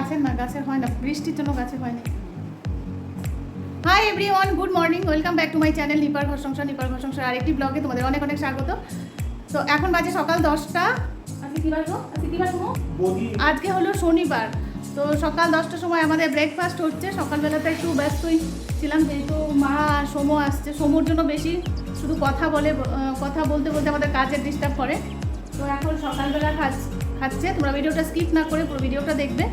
গাছের না গাছের হয় না বৃষ্টির জন্য গাছে হয় না। Hi everyone good morning welcome back to my channel নিপার ঘর সংসার নিপার ঘর সংসার আরেকটি ব্লগে তোমাদের অনেক অনেক স্বাগত। তো এখন বাজে সকাল দশটা। আজকে কী বার আজকে কী বার আজকে হলো শনিবার। তো সকাল দশটার সময় আমাদের ব্রেকফাস্ট হচ্ছে সকালবেলাতে একটু ব্যস্তই ছিলাম যেহেতু মা সোমো আসছে। সোমোর জন্য বেশি শুধু কথা বলে কথা বলতে বলতে আমাদের কাজের ডিস্টার্ব করে। তো এখন সকালবেলা খাচ্ছ- খাচ্ছে তোমরা ভিডিওটা স্কিপ না করে পুরো ভিডিওটা দেখবে।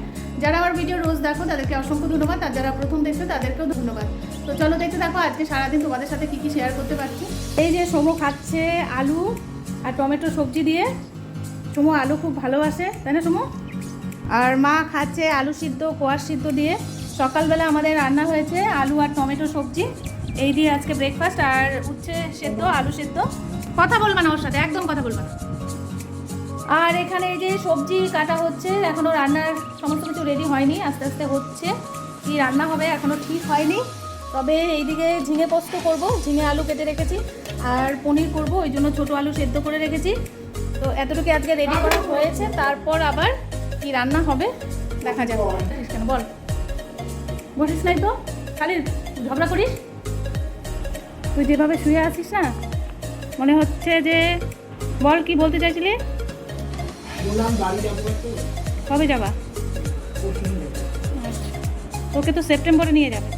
যারা আমার ভিডিও রোজ দেখো, তাদেরকে অসংখ্য ধন্যবাদ। আর যারা প্রথম দেখছ, তাদেরকেও ধন্যবাদ। তো চলো দেখতে থাকো, আজকে সারাদিন তোমাদের সাথে কী কী শেয়ার করতে পারছি। এই যে সোমো খাচ্ছে আলু আর টমেটো সবজি দিয়ে। সোমো আলু খুব ভালোবাসে, তাই না সোমো? আর মা খাচ্ছে আলু সিদ্ধ, কোয়াশ সিদ্ধ দিয়ে। সকালবেলা আমাদের রান্না হয়েছে আলু আর টমেটো সবজি। এই দিয়ে আজকে ব্রেকফাস্ট আর উচ্ছে সেদ্ধ, আলু সেদ্ধ। কথা বলবা না ওর সাথে, একদম কথা বলবা না। আর এখানে এই যে সবজি কাটা হচ্ছে, এখনও রান্নার সমস্ত কিছু রেডি হয়নি, আস্তে আস্তে হচ্ছে। কি রান্না হবে এখনও ঠিক হয়নি। তবে এইদিকে ঝিঙে পোস্ত করব, ঝিঙে আলু কেটে রেখেছি, আর পনির করব, ওই জন্য ছোটো আলু সেদ্ধ করে রেখেছি। তো এতটুকু আজকে রেডি করা হয়েছে, তারপর আবার কি রান্না হবে দেখা যাবে কেন বল। বসিস নাই তো? খালি ঝগড়া করিস? তুই যেভাবে শুয়ে আছিস না, মনে হচ্ছে যে বল কি বলতে চাইছিলি? কবে যাবা। আচ্ছা। ওকে তো সেপ্টেম্বরে নিয়ে যাবে।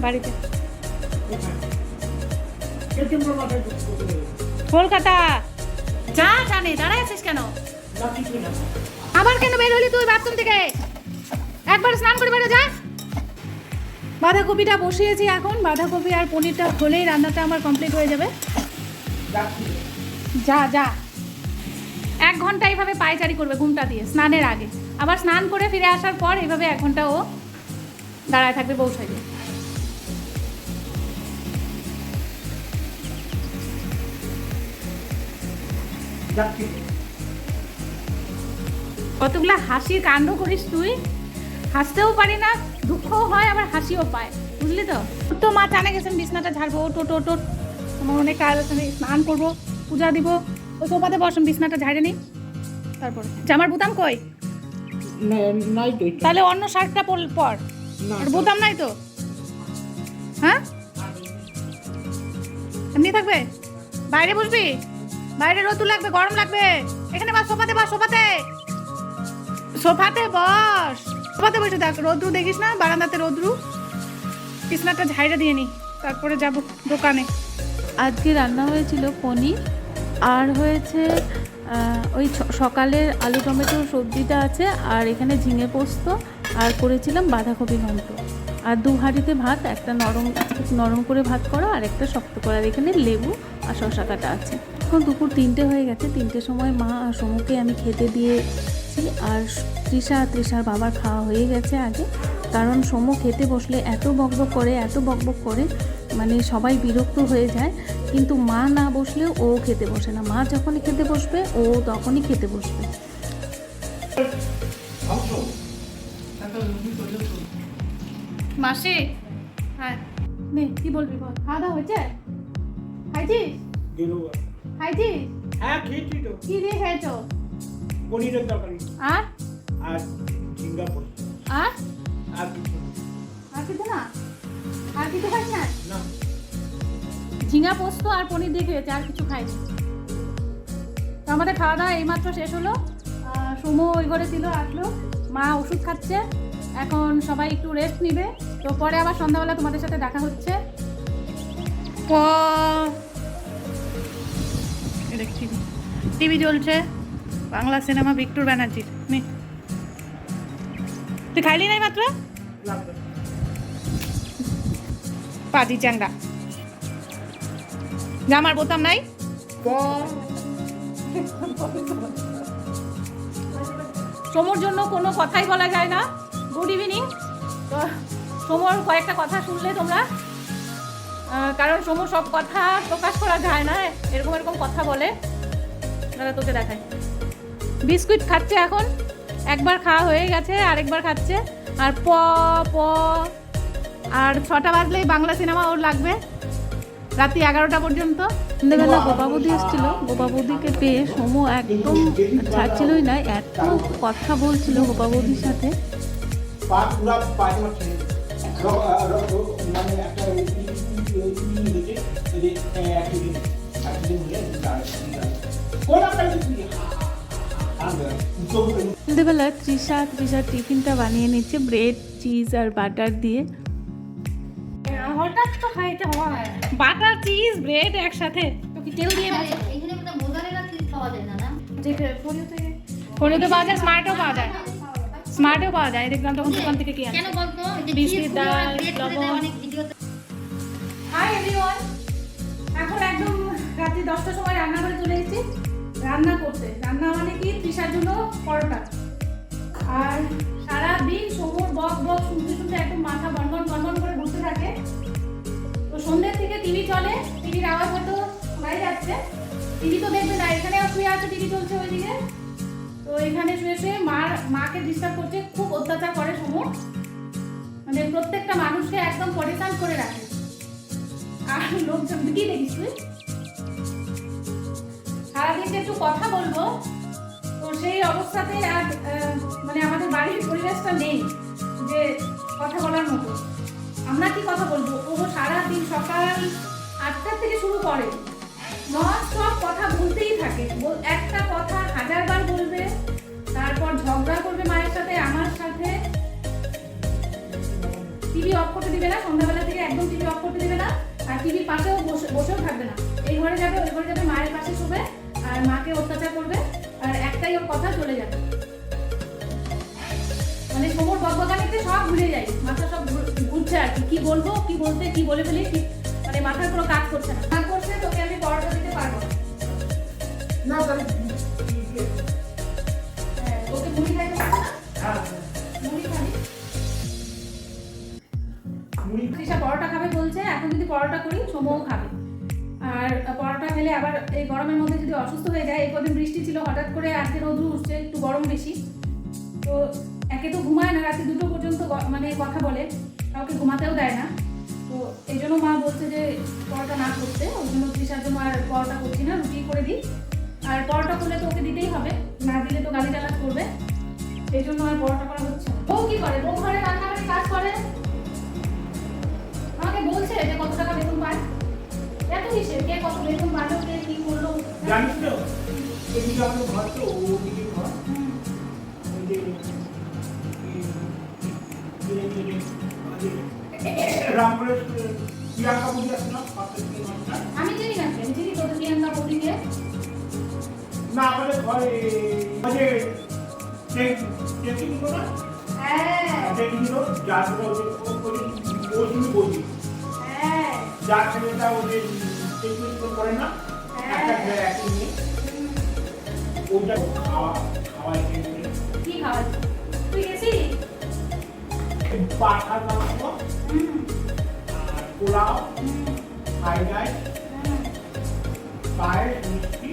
বাড়িতে। কলকাতা। যা জানে, দাঁড়ায় আছিস কেন? আবার কেন বের হলি তুই বাথরুম থেকে? একবার স্নান করে বেরো, যা। বাঁধাকপিটা বসিয়েছি এখন। বাঁধাকপি আর পনিরটা হলেই রান্নাটা আমার কমপ্লিট হয়ে যাবে। যা যা। এক ঘণ্টা এইভাবে পায়চারি করবে ঘুমটা দিয়ে স্নানের আগে। আবার স্নান করে ফিরে আসার পর এইভাবে এক ঘণ্টা ও দাঁড়ায় থাকবে সাইডে যাচ্ছি। কতগুলা হাসির কাণ্ড করিস তুই? হাসতেও পারি না দুঃখও হয় আবার হাসিও পায়। বুঝলি তো? তো মা টানে গেছেন বিছনাটা ঝাড়বো টোট টোট আমার অনেক কাজ আছে স্নান করব পূজা দিব। ওই সোফাতে বসুন বিছনাটা ঝাড়ে নি তারপরে? জামার বুতাম কই? নাই তো তাহলে অন্য শার্টটা পর আর বোতাম নাই তো? হ্যাঁ? এমনি থাকবে? বাইরে বসবি? বাইরে রোদু লাগবে গরম লাগবে। এখানে বস সোফাতে বস সোফাতে। সোফাতে বস। সোফাতে বসে দেখ রোদ্রু দেখিস না? বারান্দাতে রোদ্রু বিছনাটা ঝাইড়ে দিয়ে নি। তারপরে যাব দোকানে। আজকে রান্না হয়েছিল পনির। আর হয়েছে ওই সকালের আলু টমেটো সবজিটা আছে, আর এখানে ঝিঙে পোস্ত, আর করেছিলাম বাঁধাকপি ঘন্ট। আর দু হাঁড়িতে ভাত, একটা নরম নরম করে ভাত করা, আর একটা শক্ত করা এখানে লেবু আর শশা কাটা আছে। এখন দুপুর তিনটে হয়ে গেছে, তিনটের সময় মা আর সমুকে আমি খেতে দিয়েছি, আর তৃষা, তৃষার বাবার খাওয়া হয়ে গেছে আগে। কারণ সমু খেতে বসলে এত বকবক করে, এত বকবক করে মানে সবাই বিরক্ত হয়ে যায় কিন্তু মা না বসলেও ও খেতে বসে না। মা যখনই খেতে বসবে ও তখনই খেতে বসবে। মাসি হ্যাঁ নে কি বলবি বল? খাওয়া দাওয়া হয়েছে? খাইছিস। খাইছিস? হ্যাঁ, খেয়েছি তো। কি দিয়ে খেয়েছো? পনিরের তরকারি। আর? আর। আর? আর কিছু আর কিছু না? আর কিছু খাইস না। ঝিঙা পোস্ত আর পনির দিয়ে খেয়েছে আর কিছু খাইনি। তো আমাদের খাওয়া দাওয়া এইমাত্র শেষ হলো। সুমো ওই ঘরে ছিল আসলো। মা ওষুধ খাচ্ছে। এখন সবাই একটু রেস্ট নিবে। তো পরে আবার সন্ধ্যাবেলা তোমাদের সাথে দেখা হচ্ছে। টিভি? চলছে বাংলা সিনেমা ভিক্টর ব্যানার্জির। নে। তুই খাইলি নাই মাত্র লাগবে। পাজি চ্যাংরা জামার বোতাম নাই? সমর জন্য কোনো কথাই বলা যায় না। গুড ইভিনিং তো সমর কয়েকটা কথা শুনলে তোমরা। কারণ সমর সব কথা প্রকাশ করা যায় না, এরকম এরকম কথা বলে। দাদা, তোকে দেখায় বিস্কুট খাচ্ছে এখন। একবার খাওয়া হয়ে গেছে, আরেকবার খাচ্ছে। আর প প আর ছটা বাজলেই বাংলা সিনেমা ওর লাগবে। রাত্রি এগারোটা পর্যন্ত। সন্ধ্যেবেলা গোপা বৌদি এসেছিল। গোপা বৌদিকে পেয়ে সমু একদম ছাড়ছিলই না এত কথা বলছিল গোপা বৌদির সাথে মানে সন্ধ্যেবেলা তৃষা তৃষার টিফিনটা বানিয়ে নিচ্ছে। ব্রেড চিজ আর বাটার দিয়ে। তো খাইতে হয়। বাটার চিজ ব্রেড একসাথে। তো কি তেল দিয়ে এখানে বোধ হয় মোজারেলা চিজ পাওয়া যায় না না? ফোনে পাওয়া যায় স্মার্টও পাওয়া যায়। স্মার্টেও পাওয়া যায়। দেখলাম তখন দোকান থেকে কি কেন বলতো? যে বিস্কিট, ডাল, লবণ। অনেক ভিডিওতে হাই এভরিওয়ান এখন একদম রাত্রি দশটার সময় রান্না করে চলে এসেছি। রান্না করতে। রান্না মানে কি? তৃষার জন্য পরোটা। আর সারা দিন সমুর বক বক শুনতে শুনতে একদম মাথা বনবন বনবন সন্ধ্যের থেকে টিভি চলে টিভির আওয়াজ হয়তো শোনাই যাচ্ছে টিভি তো দেখবে না এখানে শুয়ে আছে টিভি চলছে ওইদিকে। তো এখানে শুয়ে শুয়ে মার, মাকে ডিস্টার্ব করছে, খুব অত্যাচার করে সমুর মানে প্রত্যেকটা মানুষকে একদম পরেশান করে রাখে। আর লোকজন কি দেখিস তুই? সারাদিন একটু কথা বলব, তো সেই অবস্থাতে আর মানে আমাদের বাড়ির পরিবেশটা নেই, যে কথা বলার মতো। আমরা কি কথা বলব? ও সারাদিন সকাল আটটার থেকে শুরু করে। নন স্টপ কথা বলতেই থাকে। একটা কথা হাজারবার বলবে, তারপর ঝগড়া করবে মায়ের সাথে, আমার সাথে। টিভি অফ করতে দিবে না, সন্ধ্যাবেলা থেকে একদম টিভি অফ করতে দিবে না, আর টিভির পাশেও বসে বসেও থাকবে না। এই ঘরে যাবে, ওই ঘরে যাবে, মায়ের পাশে শোবে, আর মাকে অত্যাচার করবে, আর একটাই ওর কথা চলে যাবে। মানে সমর বকবকানিতে সব ভুলে যাই মাথা সব ঘুরছে আর কি কি বলব কি বলতে কি বলে ফেলি মানে মাথার কোনো কাজ করছে না। কাজ করছে তোকে আমি পড়াটা দিতে পারব। না। হ্যাঁ, তোকে মুড়ি খাইতে তৃষা পরোটা খাবে বলছে এখন যদি পরোটা করি সমও খাবে। আর পরোটা খেলে আবার এই গরমের মধ্যে যদি অসুস্থ হয়ে যায় এই কদিন বৃষ্টি ছিল হঠাৎ করে আজকে রোদ উঠছে একটু গরম বেশি। তো একে তো ঘুমায় না রাতে দুটো পর্যন্ত মানে কথা বলে। কাউকে ঘুমাতেও দেয় না। তো এই জন্য মা বলছে যে পরোটা না করতে। ওই জন্য তৃষার জন্য আর পরোটা করছি না রুটি করে দিই। আর পরোটা করলে তো ওকে দিতেই হবে না দিলে তো গালি টালাজ করবে। এই জন্য আর পরোটা করা হচ্ছে। বউ কি করে? বউ ঘরে রান্নাঘরে কাজ করে? আমাকে বলছে যে কত টাকা বেতন পায়। এত কিসের কে কত বেতন পালো কে কি করল? জানিস তো? এদিকে আমাদের ঘর তো ওদিকে ঘর রামপুরের প্রিয়াঙ্কা বুঝি আছে না? পাশের দিকে ঘরটা? আমি চিনি না আমি চিনি তোদের প্রিয়াঙ্কা বৌদিকে। না আমাদের ঘরে ওই ট্রেকিং হলো হ্যাঁ। ট্রেকিং হলো যার ফলে ও- ওই- ওই তুমি বলছি হ্যাঁ। যার ছেলেটা ওদের ট্রেকিং করে না একটা একই নিয়ে ওইটা খাওয়া খাওয়াই কি খাওয়াচ্ছ তুই গেছিলি পাঠার মাংস আর পোলাও ফ্রাইড রাইস পায়েস মিষ্টি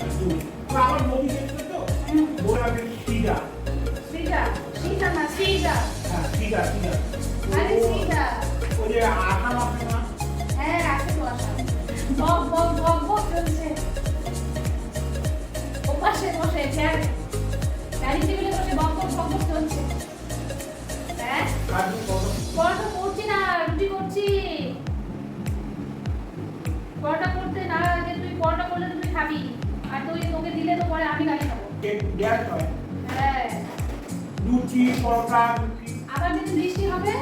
আর দুধ আমার বমি দেখছে তো হুম আমি সিডা শ্রীজা শ্রীজা না শ্রীজা হ্যাঁ সিডা সিডা আরে শ্রীজা ওই যে আঠা মাখে না হ্যাঁ আছে তো আশা বক বক বক বক চলছে ওপাশে বসে চেয়ার টেবিলে বসে বক বক বক বক চলছে পরোটা করছি না রুটি করছি। পরোটা করতে না আগে তুই পরোটা করলে তুই খাবি। আর তুই তোকে দিলে তো পরে আমি খাব। গ্যাস হয়। হ্যাঁ। লুচি পরোটা আবার যেদিন বৃষ্টি হবে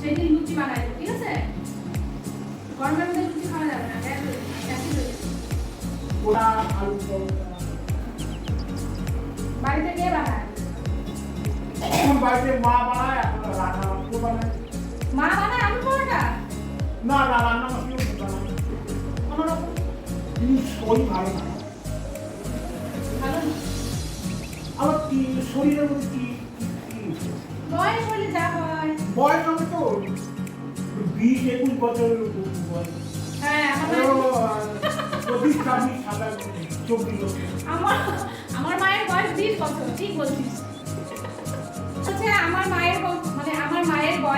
সেদিন লুচি বানাই ঠিক আছে? গরমের মধ্যে লুচি খাওয়া যাবে না গ্যাস। পোড়া আলু পরোটা। বাড়িতে কে বানায়? এখন বাড়িতে মা বানায় এখন রান্না মাংস বানায় মা বানায় আলু পরোটা না না রান্না মাংস বানায় কোনোরকম শরীর ভালো না না আমার কি শরীরের মধ্যে কি বয়স হলে যা হয় বয়স হবে তো বিশ একুশ বছর বয়স হ্যাঁ আমার আমার আমার মায়ের বয়স বিশ বছর, ঠিক বলছিস।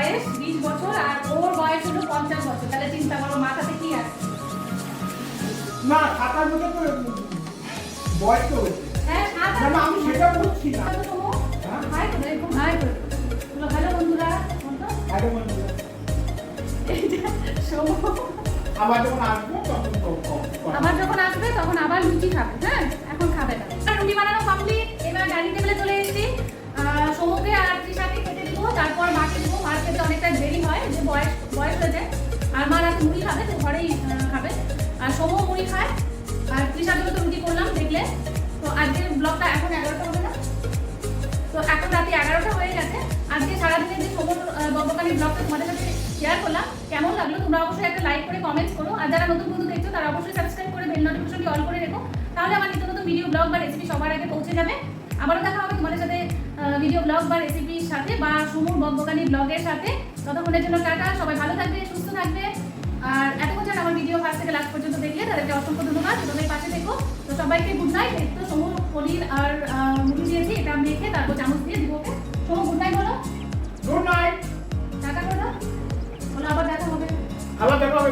বয়স বিশ বছর আর ওর বয়স হলো পঞ্চাশ বছর। তাহলে চিন্তা করো মাথাতে কি আছে? না সাতার মধ্যে তো বয়স তো হ্যাঁ আমি সেটা বলছি না। হ্যাঁ? হাই করে এরকম হাই করে হ্যালো বন্ধুরা বলতো আগে। এই যে সোমো আবার যখন আসব তখন। আবার যখন আসবে তখন আবার লুচি খাবে হ্যাঁ? এখন খাবে না। রুটি বানানো কমপ্লিট এবার ডাইনিং টেবিলে চলে এসেছি। সমুকে আর তৃষাকে খেতে তারপর মাকে দিব। মার খেতে অনেকটা দেরি হয়, যে বয়স বয়স হয়ে যায়। আর মা রাতে মুড়ি খাবে, তো ঘরেই খাবে। আর সমু মুড়ি খায়। আর জন্য তো রুটি করলাম, দেখলে। তো আজকের ব্লগটা এখন এগারোটা হবে না? তো এখন রাতে এগারোটা হয়ে গেছে। আজকে সারাদিনে যে সমুর বব্বকালী ব্লগটা তোমাদের সাথে শেয়ার করলাম, কেমন লাগল? তোমরা অবশ্যই একটা লাইক করে কমেন্টস করো। আর যারা নতুন বন্ধু দেখছ, তারা অবশ্যই সাবস্ক্রাইব করে বেল নোটিফিকেশনটি অল করে রেখো। তাহলে আমার নিত্য নতুন ভিডিও ব্লগ বা রেসিপি সবার আগে পৌঁছে যাবে। আবারও দেখা হবে তোমাদের সাথে ভিডিও ব্লগ বা রেসিপির সাথে বা সমুর বব্বকালী ব্লগের সাথে। ততক্ষণের জন্য টাটা সবাই ভালো থাকবে সুস্থ থাকবে। আর এতক্ষণ যারা আমার ভিডিও ফার্স্ট থেকে লাস্ট পর্যন্ত দেখলে তাদেরকে অসংখ্য ধন্যবাদ। তোমাদের পাশে দেখো তো সবাইকে গুড নাইট তো সমুর পনির আর মুড়ি দিয়েছি এটা মেখে তারপর চামচ দিয়ে দিব ওকে? সমু গুড নাইট বলো। গুড নাইট টাটা দাও বলো আবার দেখা হবে। আবার দেখা হবে